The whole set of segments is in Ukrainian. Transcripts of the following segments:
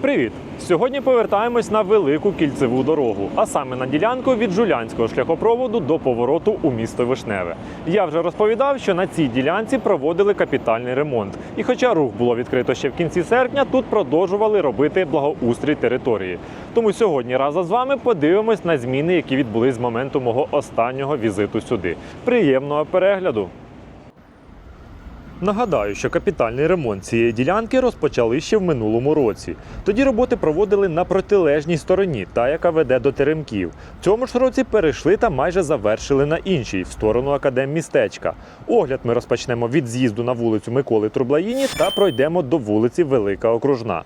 Привіт! Сьогодні повертаємось на велику кільцеву дорогу, а саме на ділянку від Жулянського шляхопроводу до повороту у місто Вишневе. Я вже розповідав, що на цій ділянці проводили капітальний ремонт. І хоча рух було відкрито ще в кінці серпня, тут продовжували робити благоустрій території. Тому сьогодні разом з вами подивимось на зміни, які відбулись з моменту мого останнього візиту сюди. Приємного перегляду! Нагадаю, що капітальний ремонт цієї ділянки розпочали ще в минулому році. Тоді роботи проводили на протилежній стороні, та яка веде до теремків. В цьому ж році перейшли та майже завершили на іншій, в сторону академмістечка. Огляд ми розпочнемо від з'їзду на вулицю Миколи Трублаїні та пройдемо до вулиці Велика Окружна.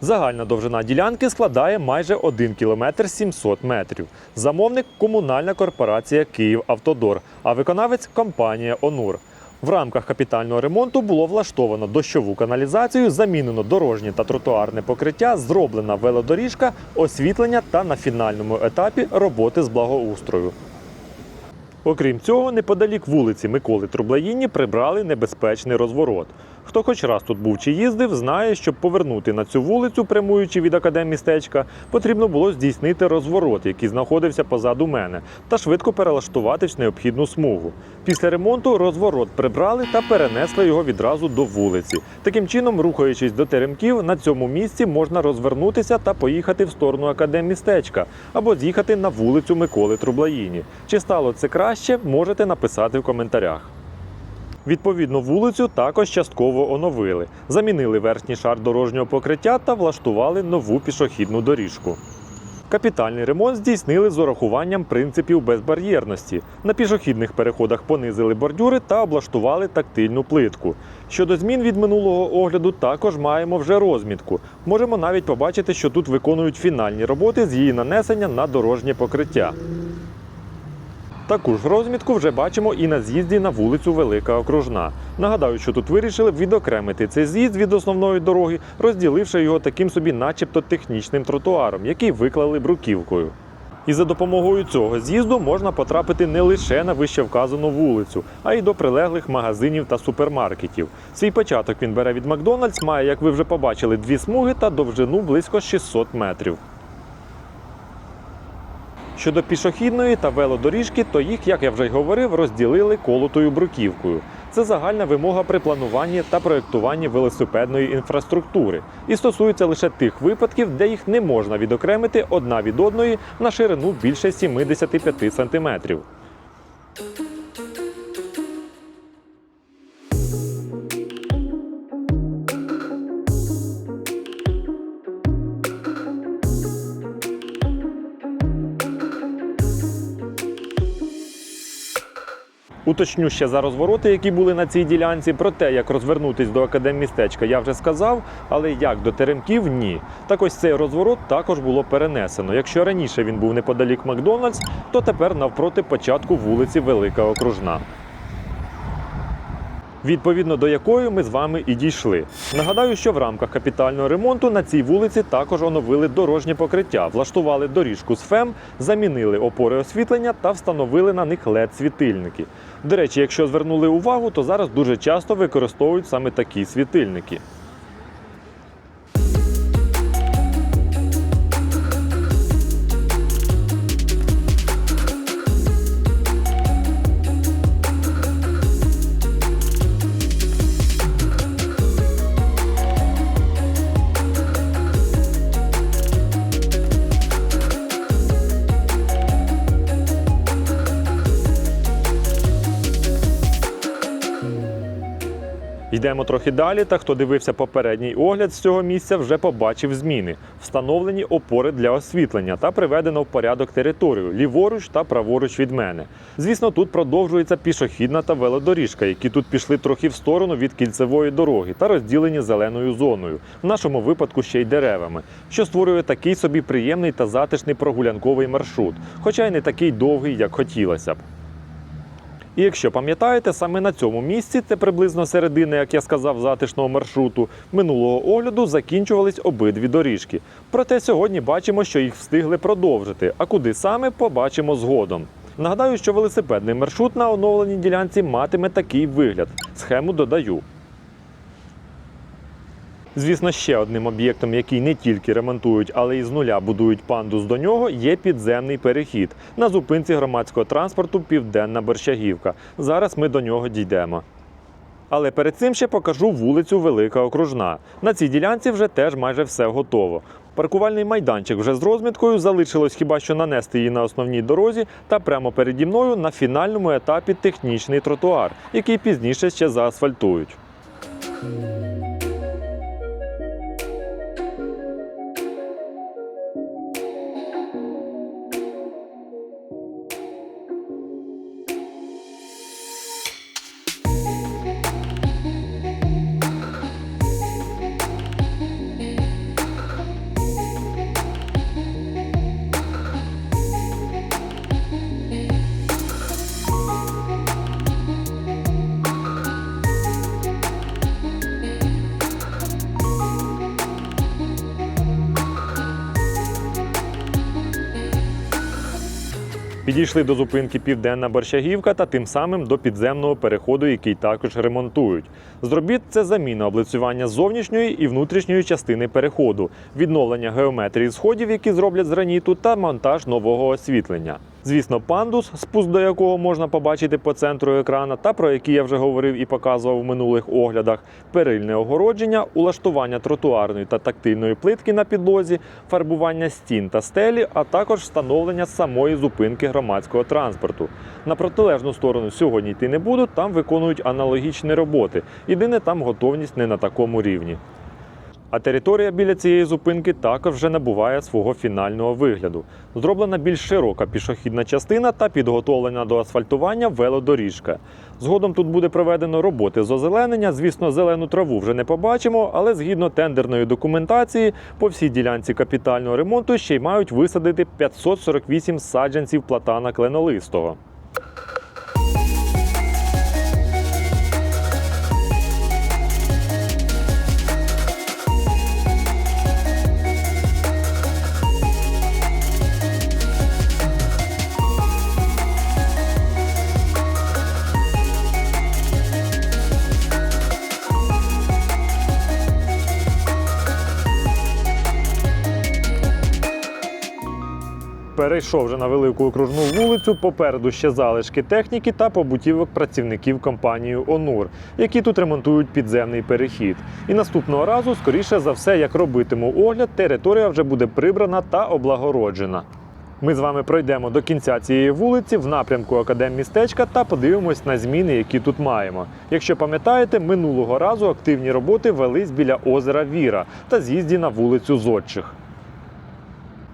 Загальна довжина ділянки складає майже 1 кілометр 700 метрів. Замовник комунальна корпорація «Київавтодор», а виконавець компанія Онур. В рамках капітального ремонту було влаштовано дощову каналізацію, замінено дорожнє та тротуарне покриття, зроблена велодоріжка, освітлення та на фінальному етапі роботи з благоустрою. Окрім цього, неподалік вулиці Миколи Трублаїні прибрали небезпечний розворот. Хто хоч раз тут був чи їздив, знає, щоб повернути на цю вулицю, прямуючи від академмістечка, потрібно було здійснити розворот, який знаходився позаду мене, та швидко перелаштуватись необхідну смугу. Після ремонту розворот прибрали та перенесли його відразу до вулиці. Таким чином, рухаючись до теремків, на цьому місці можна розвернутися та поїхати в сторону академмістечка або з'їхати на вулицю Миколи Трублаїні. Чи стало це краще, можете написати в коментарях. Відповідно, вулицю також частково оновили, замінили верхній шар дорожнього покриття та влаштували нову пішохідну доріжку. Капітальний ремонт здійснили з урахуванням принципів безбар'єрності. На пішохідних переходах понизили бордюри та облаштували тактильну плитку. Щодо змін від минулого огляду, також маємо вже розмітку. Можемо навіть побачити, що тут виконують фінальні роботи з її нанесення на дорожнє покриття. Таку ж розмітку вже бачимо і на з'їзді на вулицю Велика Окружна. Нагадаю, що тут вирішили відокремити цей з'їзд від основної дороги, розділивши його таким собі, начебто, технічним тротуаром, який виклали бруківкою. І за допомогою цього з'їзду можна потрапити не лише на вище вказану вулицю, а й до прилеглих магазинів та супермаркетів. Свій початок він бере від Макдональдс, має, як ви вже побачили, дві смуги та довжину близько 600 метрів. Щодо пішохідної та велодоріжки, то їх, як я вже й говорив, розділили колотою бруківкою. Це загальна вимога при плануванні та проєктуванні велосипедної інфраструктури і стосується лише тих випадків, де їх не можна відокремити одна від одної на ширину більше 75 сантиметрів. Уточню ще за розвороти, які були на цій ділянці. Про те, як розвернутись до академмістечка, я вже сказав, але як до теремків ні. Так ось цей розворот також було перенесено. Якщо раніше він був неподалік Макдональдс, то тепер навпроти початку вулиці Велика Окружна. Відповідно до якої ми з вами і дійшли. Нагадаю, що в рамках капітального ремонту на цій вулиці також оновили дорожнє покриття, влаштували доріжку з ФЕМ, замінили опори освітлення та встановили на них led світильники До речі, якщо звернули увагу, то зараз дуже часто використовують саме такі світильники. Йдемо трохи далі. Та хто дивився попередній огляд з цього місця, вже побачив зміни. Встановлені опори для освітлення та приведено в порядок територію ліворуч та праворуч від мене. Звісно, тут продовжується пішохідна та велодоріжка, які тут пішли трохи в сторону від кільцевої дороги та розділені зеленою зоною, в нашому випадку ще й деревами, що створює такий собі приємний та затишний прогулянковий маршрут, хоча й не такий довгий, як хотілося б. І якщо пам'ятаєте, саме на цьому місці, це приблизно середини, як я сказав, затишного маршруту, минулого огляду закінчувались обидві доріжки. Проте сьогодні бачимо, що їх встигли продовжити, а куди саме побачимо згодом. Нагадаю, що велосипедний маршрут на оновленій ділянці матиме такий вигляд. Схему додаю. Звісно, ще одним об'єктом, який не тільки ремонтують, але й з нуля будують пандус до нього, є підземний перехід на зупинці громадського транспорту Південна Борщагівка. Зараз ми до нього дійдемо. Але перед цим ще покажу вулицю Велика Окружна. На цій ділянці вже теж майже все готово. Паркувальний майданчик вже з розміткою залишилось хіба що нанести її на основній дорозі та прямо переді мною на фінальному етапі технічний тротуар, який пізніше ще заасфальтують. Підійшли до зупинки Південна Борщагівка та тим самим до підземного переходу, який також ремонтують. Зробіт це заміна облицювання зовнішньої і внутрішньої частини переходу, відновлення геометрії сходів, які зроблять з граніту, та монтаж нового освітлення. Звісно, пандус, спуск до якого можна побачити по центру екрана, та про який я вже говорив і показував в минулих оглядах, перильне огородження, улаштування тротуарної та тактильної плитки на підлозі, фарбування стін та стелі, а також встановлення самої зупинки громадського транспорту. На протилежну сторону сьогодні йти не буду, там виконують аналогічні роботи. Єдине, там готовність не на такому рівні. А територія біля цієї зупинки також вже набуває свого фінального вигляду. Зроблена більш широка пішохідна частина та підготовлена до асфальтування велодоріжка. Згодом тут буде проведено роботи з озеленення. Звісно, зелену траву вже не побачимо, але згідно тендерної документації, по всій ділянці капітального ремонту ще й мають висадити 548 саджанців платана кленолистого. Перейшов вже на велику окружну вулицю. Попереду ще залишки техніки та побутівок працівників компанії Онур, які тут ремонтують підземний перехід. І наступного разу, скоріше за все, як робитиму огляд, територія вже буде прибрана та облагороджена. Ми з вами пройдемо до кінця цієї вулиці в напрямку Академмістечка та подивимось на зміни, які тут маємо. Якщо пам'ятаєте, минулого разу активні роботи велись біля озера Віра та з'їзді на вулицю Зодчих.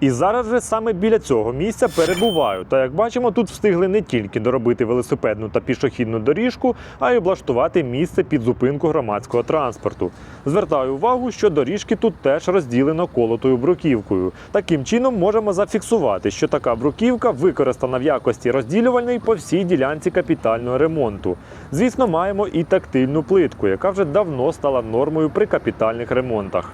І зараз же саме біля цього місця перебуваю. Та як бачимо, тут встигли не тільки доробити велосипедну та пішохідну доріжку, а й облаштувати місце під зупинку громадського транспорту. Звертаю увагу, що доріжки тут теж розділено колотою бруківкою. Таким чином можемо зафіксувати, що така бруківка використана в якості розділювальної по всій ділянці капітального ремонту. Звісно, маємо і тактильну плитку, яка вже давно стала нормою при капітальних ремонтах.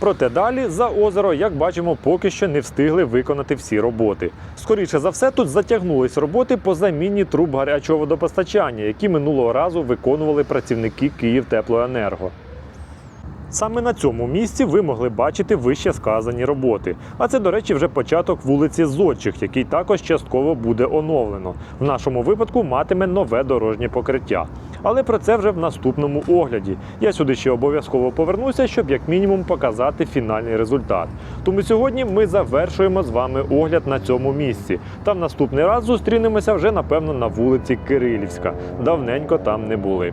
Проте далі за озеро, як бачимо, поки що не встигли виконати всі роботи. Скоріше за все, тут затягнулись роботи по заміні труб гарячого водопостачання, які минулого разу виконували працівники Київтеплоенерго. Саме на цьому місці ви могли бачити вище сказані роботи. А це, до речі, вже початок вулиці Зодчих, який також частково буде оновлено. В нашому випадку матиме нове дорожнє покриття. Але про це вже в наступному огляді. Я сюди ще обов'язково повернуся, щоб як мінімум показати фінальний результат. Тому сьогодні ми завершуємо з вами огляд на цьому місці. Та в наступний раз зустрінемося вже напевно на вулиці Кирилівська. Давненько там не були.